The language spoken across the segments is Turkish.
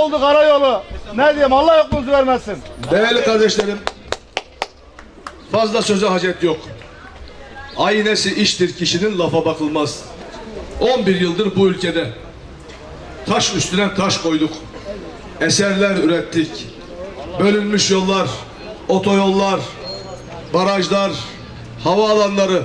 oldu karayolu. Ne diyeyim Allah yokluğunuzu vermesin. Değerli kardeşlerim, fazla söze hacet yok. Aynesi iştir kişinin lafa bakılmaz. 11 yıldır bu ülkede taş üstüne taş koyduk. Eserler ürettik. Bölünmüş yollar, otoyollar, barajlar, havaalanları,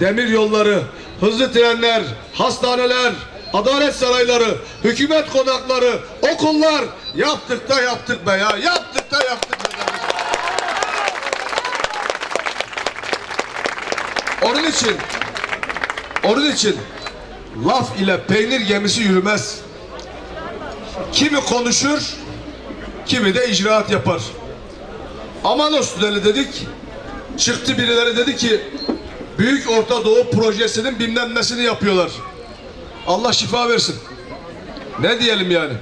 demir yolları, hızlı trenler, hastaneler, adalet sarayları, hükümet konakları, okullar yaptık da yaptık be ya. Yaptık da yaptık be. Onun için onun için laf ile peynir gemisi yürümez. Kimi konuşur, kimi de icraat yapar. Amanos tüneli dedik. Çıktı birileri dedi ki Büyük Orta Doğu projesinin bilmem nesini yapıyorlar. Allah şifa versin. Ne diyelim yani?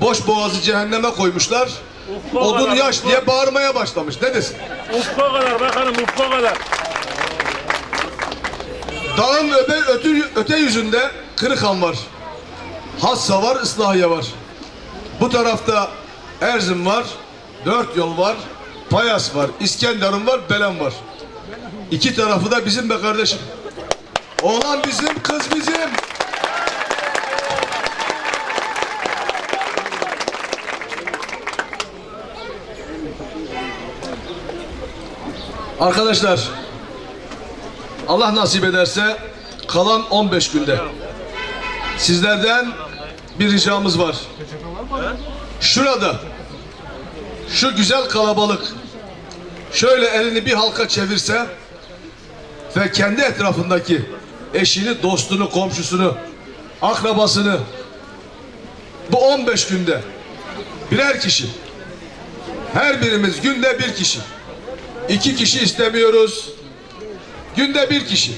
Boş boğazı cehenneme koymuşlar. Ufka Odun kadar, yaş ufka. diye bağırmaya başlamış. Ne desin? Ufka kadar bakanım ufka kadar. Dağın öbe, öte, öte yüzünde Kırıkhan var. Hassa var, Islahiye var. Bu tarafta Erzin var, dört yol var, Payas var, İskenderun var, Belen var. İki tarafı da bizim be kardeşim. Oğlan bizim, kız bizim. Arkadaşlar, Allah nasip ederse kalan 15 günde sizlerden bir ricamız var. Şurada şu güzel kalabalık şöyle elini bir halka çevirse ve kendi etrafındaki eşini, dostunu, komşusunu, akrabasını bu 15 günde birer kişi her birimiz günde bir kişi iki kişi istemiyoruz Günde bir kişi.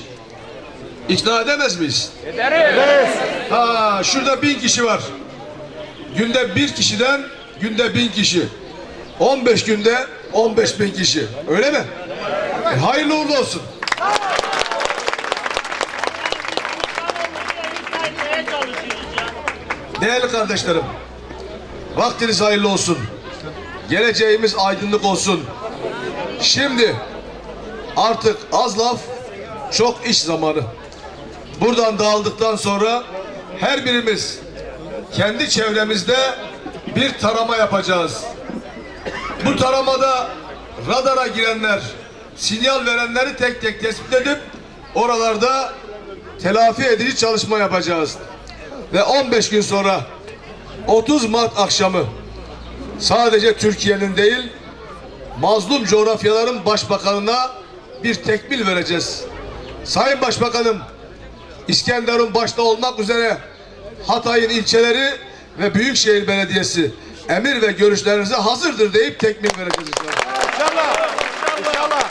İkna edemez miyiz? Ederiz. Ha, şurada bin kişi var. Günde bir kişiden günde bin kişi. 15 günde 15 bin kişi. Öyle mi? E, hayırlı uğurlu olsun. Değerli kardeşlerim, vaktiniz hayırlı olsun. Geleceğimiz aydınlık olsun. Şimdi Artık az laf, çok iş zamanı. Buradan dağıldıktan sonra her birimiz kendi çevremizde bir tarama yapacağız. Bu taramada radara girenler, sinyal verenleri tek tek tespit edip oralarda telafi edici çalışma yapacağız. Ve 15 gün sonra 30 Mart akşamı sadece Türkiye'nin değil mazlum coğrafyaların başbakanına bir tekmil vereceğiz. Sayın Başbakanım, İskenderun başta olmak üzere Hatay'ın ilçeleri ve Büyükşehir Belediyesi emir ve görüşlerinize hazırdır deyip tekmil vereceğiz inşallah. İnşallah. İnşallah.